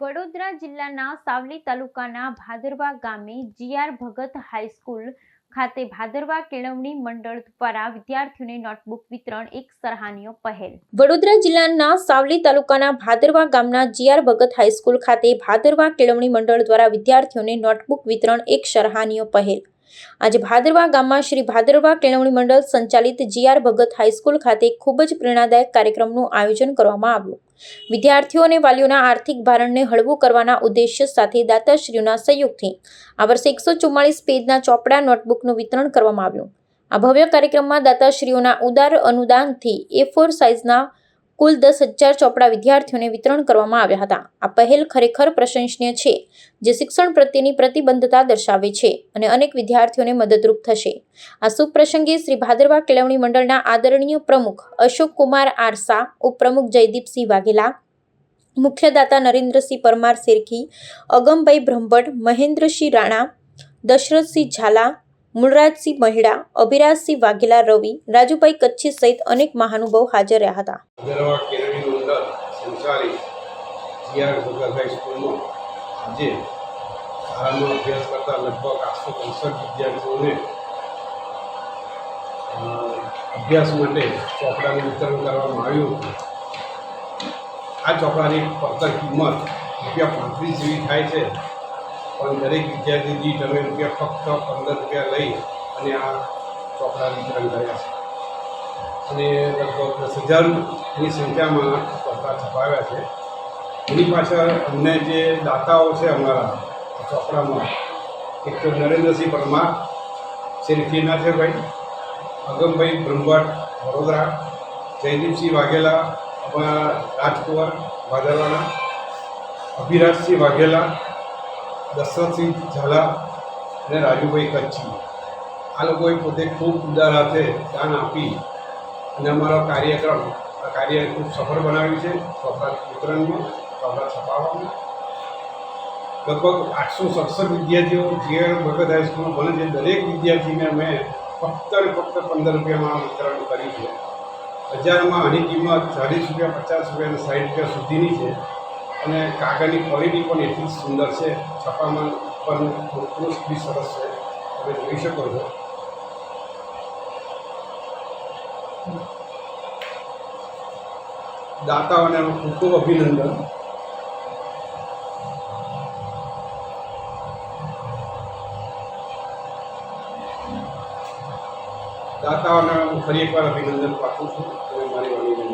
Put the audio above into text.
વડોદરા જિલ્લાના સાવલી તાલુકાના ભાદરવા ગામે જીઆર ભગત હાઈસ્કૂલ ખાતે ભાદરવા કેળવણી મંડળ દ્વારા વિદ્યાર્થીઓને નોટબુક વિતરણ એક સરાહનીય પહેલ. વડોદરા જિલ્લાના સાવલી તાલુકાના ભાદરવા ગામના જીઆર ભગત હાઈસ્કૂલ ખાતે ભાદરવા કેળવણી મંડળ દ્વારા વિદ્યાર્થીઓને નોટબુક વિતરણ એક સરાહનીય પહેલ. આજે ભાદરવા ગામમાં શ્રી ભાદરવા કેળવણી મંડળ સંચાલિત જીઆર ભગત હાઈસ્કૂલ ખાતે ખૂબ જ પ્રેરણાદાયક કાર્યક્રમનું આયોજન કરવામાં આવ્યું. વિદ્યાર્થીઓ અને વાલીઓના આર્થિક ભારણને હળવું કરવાના ઉદ્દેશ્ય સાથે દાતાશ્રીઓના સહયોગથી આ વર્ષે એકસો ચુમ્માળીસ પેજના ચોપડા નોટબુકનું વિતરણ કરવામાં આવ્યું. આ ભવ્ય કાર્યક્રમમાં દાતાશ્રીઓના ઉદાર અનુદાનથી એ ફોર સાઇઝના કુલ દસ હજાર ચોપડા વિદ્યાર્થીઓને વિતરણ કરવામાં આવ્યા હતા. આ પહેલ ખરેખર પ્રશંસનીય છે, જે શિક્ષણ પ્રત્યેની પ્રતિબદ્ધતા દર્શાવે છે અને અનેક વિદ્યાર્થીઓને મદદરૂપ થશે. આ શુભ પ્રસંગે શ્રી ભાદરવા કેળવણી મંડળના આદરણીય પ્રમુખ અશોક કુમાર આરસા, ઉપપ્રમુખ જયદીપસિંહ વાઘેલા, મુખ્યદાતા નરેન્દ્રસિંહ પરમાર શેરખી, અગમભાઈ બ્રહ્મભટ્ટ, મહેન્દ્રસિંહ રાણા, દશરથસિંહ ઝાલા મૂળરાજસિંહ મહિડા, અભિરાજસિંહ વાઘેલા રવિ, રાજુભાઈ કચ્છી સહિત અનેક મહાનુભાવ હાજર રહ્યા હતા. શાળામાં અભ્યાસ કરતા લગભગ આઠસો ત્રેસઠ વિદ્યાર્થીઓને અભ્યાસ માટે ચોપડાનું વિતરણ કરવામાં આવ્યું આ ચોપડાની પડતર કિંમત રૂપિયા પાંત્રીસ જેવી થાય છે. પણ દરેક વિદ્યાર્થી દીઠ અમે રૂપિયા ફક્ત પંદર રૂપિયા લઈ અને આ ચોપડા વિતરણ કર્યા છે. અને લગભગ દસ હજારની સંખ્યામાં ચોપડા છપાવ્યા છે. એની પાછળ અમને જે દાતાઓ છે અમારા ચોપડામાં, એક તો નરેન્દ્રસિંહ પરમાર, શ્રી છે ભાઈ અગમભાઈ બ્રહ્મભટ્ટ, વડોદરા, જયદીપસિંહ વાઘેલા, અમારા રાજકુંવર ભાદરવાના અભિરાજસિંહ વાઘેલા દશરથસિંહ ઝાલા અને રાજુભાઈ કચ્છી. આ લોકોએ પોતે ખૂબ ઉદાર હાથે દાન આપી અને અમારો કાર્યક્રમ, આ કાર્ય ખૂબ સફળ બનાવ્યું છે. ચોપડા વિતરણમાં, ચોપડા છપાવવામાં. લગભગ આઠસો સડસઠ વિદ્યાર્થીઓ જે ભગત હાઈસ્કૂલમાં ભણે છે. દરેક વિદ્યાર્થીને અમે ફક્ત ને ફક્ત પંદર રૂપિયામાં વિતરણ કર્યું છે. હજારમાં આની કિંમત ચાલીસ રૂપિયા, પચાસ રૂપિયા અને સાઠ રૂપિયા સુધીની છે. અને કાગળની ક્વોલિટી પણ એટલી સુંદર છે. છપામાં પણ ઉત્કૃષ્ટ બી સરસ છે. તમે જોઈ શકો છો. દાતાઓને ખૂબ ખૂબ અભિનંદન. દાતાઓને હું ફરી એકવાર અભિનંદન પાઠવું છું. અને મારી વાણીને